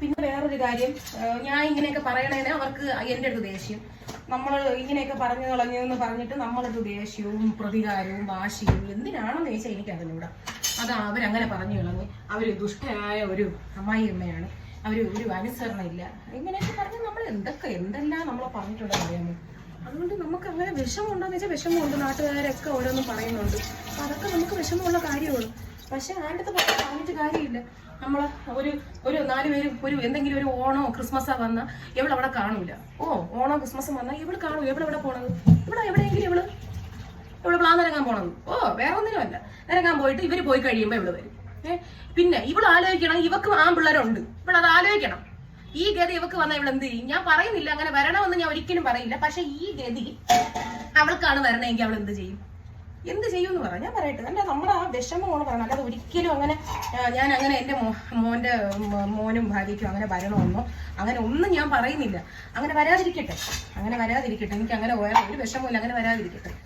പിന്നെ വേറൊരു കാര്യം ഞാൻ ഇങ്ങനെയൊക്കെ പറയണേന് അവർക്ക് എന്റെ അടുത്ത് ദേഷ്യം. നമ്മൾ ഇങ്ങനെയൊക്കെ പറഞ്ഞു കളഞ്ഞെന്ന് പറഞ്ഞിട്ട് നമ്മളടുത്ത് ദേഷ്യവും പ്രതികാരവും വാശിയും എന്തിനാണെന്ന് ചോദിച്ചാൽ എനിക്ക് അതിലൂടെ അത് അവരങ്ങനെ പറഞ്ഞു കളഞ്ഞ്. അവർ ദുഷ്ടയായ ഒരു അമ്മായിയമ്മയാണ്. അവർ ഒരു അനുസരണ ഇല്ല ഇങ്ങനെയൊക്കെ പറഞ്ഞ് നമ്മൾ എന്തൊക്കെ എന്തെല്ലാം നമ്മൾ പറഞ്ഞിട്ടുണ്ടെന്ന് അറിയാമോ? അതുകൊണ്ട് നമുക്ക് അങ്ങനെ വിഷമമുണ്ടോന്ന് വെച്ചാൽ വിഷമമുണ്ട്. നാട്ടുകാരൊക്കെ ഓരോന്നും പറയുന്നുണ്ട്. അപ്പം അതൊക്കെ നമുക്ക് വിഷമമുള്ള കാര്യമാണ്. പക്ഷെ അടുത്ത് പറഞ്ഞിട്ട് കാര്യമില്ല. നമ്മൾ ഒരു ഒരു നാല് പേര് ഒരു എന്തെങ്കിലും ഒരു ഓണോ ക്രിസ്മസോ വന്നാൽ ഇവൾ അവിടെ കാണൂല. ഓ ഓണോ ക്രിസ്മസും വന്നാൽ ഇവൾ കാണൂ. എവിടെ എവിടെ പോണത്? ഇവിടെ എവിടെയെങ്കിലും ഇവൾ. ഇവിടെ പ്ലാൻ ഇറങ്ങാൻ പോണത്. ഓ വേറെ ഒന്നിനുമല്ല ഇറങ്ങാൻ പോയിട്ട് ഇവർ പോയി കഴിയുമ്പോൾ ഇവൾ വരും. ഏഹ് പിന്നെ ഇവൾ ആലോചിക്കണം. ഇവക്ക് ആ പിള്ളേരുണ്ട്. ഇവിടെ അത് ആലോചിക്കണം. ഈ ഗതി ഇവക്ക് വന്ന ഇവൾ എന്ത് ചെയ്യും? ഞാൻ പറയുന്നില്ല. അങ്ങനെ വരണമെന്ന് ഞാൻ ഒരിക്കലും പറയില്ല. പക്ഷെ ഈ ഗതി അവൾക്കാണ് വരണമെങ്കിൽ അവൾ എന്ത് ചെയ്യും? എന്ത് ചെയ്യും എന്ന് പറഞ്ഞാൽ ഞാൻ പറയട്ടെ. അല്ല നമ്മുടെ ആ വിഷമമാണ് പറയണം. അല്ലാതെ ഒരിക്കലും അങ്ങനെ ഞാൻ അങ്ങനെ എന്റെ മോന്റെ മോനും ഭാര്യയ്ക്കും അങ്ങനെ വരണമെന്നോ അങ്ങനെ ഒന്നും ഞാൻ പറയുന്നില്ല. അങ്ങനെ വരാതിരിക്കട്ടെ. അങ്ങനെ വരാതിരിക്കട്ടെ. എനിക്ക് അങ്ങനെ ഒരു വിഷമമില്ല അങ്ങനെ വരാതിരിക്കട്ടെ.